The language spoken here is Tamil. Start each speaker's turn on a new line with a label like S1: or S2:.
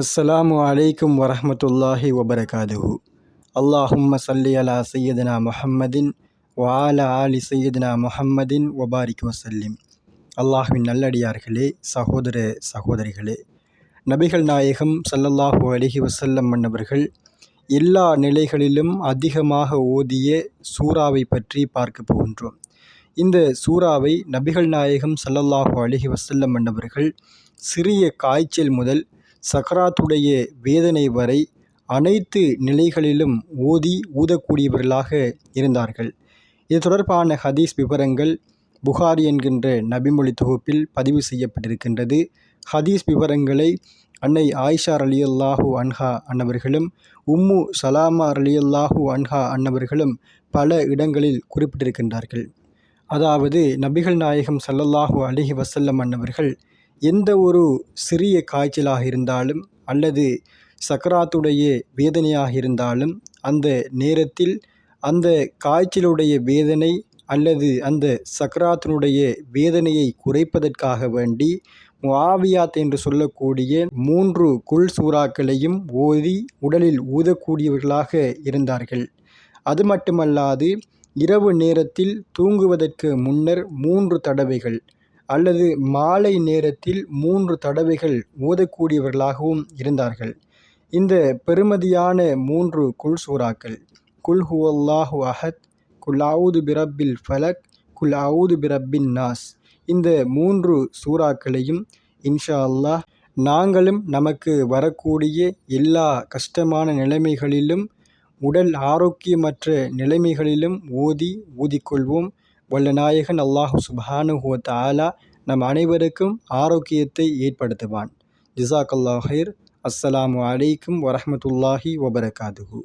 S1: அஸ்ஸலாமு அலைக்கும் வரஹமத்துல்லாஹி வபரகாதுஹு அல்லாஹும்ம சல்லி அலா சையதுனா முஹம்மதின் வால ஆலி சையதுனா முஹம்மதின் வபாரிக் வசல்லிம் அல்லாஹுவின் நல்லடியார்களே சகோதர சகோதரிகளே. நபிகள் நாயகம் சல்லல்லாஹு அலிஹி வசல்லம் மன்னவர்கள் எல்லா நிலைகளிலும் அதிகமாக ஓதிய சூறாவை பற்றி பார்க்க போகின்றோம். இந்த சூறாவை நபிகள் நாயகம் சல்லல்லாஹு அலிஹி வசல்லம் மன்னவர்கள் சிறிய காய்ச்சல் முதல் சக்கராத்துடைய வேதனை வரை அனைத்து நிலைகளிலும் ஓதி ஊதக்கூடியவர்களாக இருந்தார்கள். இது தொடர்பான ஹதீஸ் விவரங்கள் புகாரி என்கின்ற நபிமொழி தொகுப்பில் பதிவு செய்யப்பட்டிருக்கின்றது. ஹதீஸ் விவரங்களை அன்னை ஆயிஷா அலியல்லாஹூ அன்ஹா அன்னவர்களும் உம்மு சலாமா அலியல்லாஹூ அன்ஹா அன்னவர்களும் பல இடங்களில் குறிப்பிட்டிருக்கின்றார்கள். அதாவது நபிகள் நாயகம் சல்லல்லாஹூ அலிஹி வசல்லம் அன்னவர்கள் எந்த ஒரு சிறிய காய்ச்சலாக இருந்தாலும் அல்லது சக்கராத்துடைய வேதனையாக இருந்தாலும் அந்த நேரத்தில் அந்த காய்ச்சலுடைய வேதனை அல்லது அந்த சக்கராத்தினுடைய வேதனையை குறைப்பதற்காக வேண்டி முஆவியாத் என்று சொல்லக்கூடிய மூன்று குல் சூறாக்களையும் ஓதி உடலில் ஊதக்கூடியவர்களாக இருந்தார்கள். அது மட்டுமல்லாது இரவு நேரத்தில் தூங்குவதற்கு முன்னர் மூன்று தடவைகள் அல்லது மாலை நேரத்தில் மூன்று தடவைகள் ஓதக்கூடியவர்களாகவும் இருந்தார்கள். இந்த பெருமதியான மூன்று குல் சூறாக்கள் குல் ஹுவல்லாஹு அஹத் குல் அவுது பிரப்பில் ஃபலக் குல் அவுது பிரப்பின் நாஸ் இந்த மூன்று சூறாக்களையும் இன்ஷா அல்லாஹ் நாங்களும் நமக்கு வரக்கூடிய எல்லா கஷ்டமான நிலைமைகளிலும் உடல் ஆரோக்கியமற்ற நிலைமைகளிலும் ஓதி ஊதிக்கொள்வோம். வல்லநாயகன் அல்லாஹு சுபானுஹுவ தாலா நம் அனைவருக்கும் ஆரோக்கியத்தை ஏற்படுத்துவான். ஜிசாக் அல்லாஹிர் அஸ்ஸலாமு அலைக்கும் வரமத்துல்லாஹி வபரகாதுஹூ.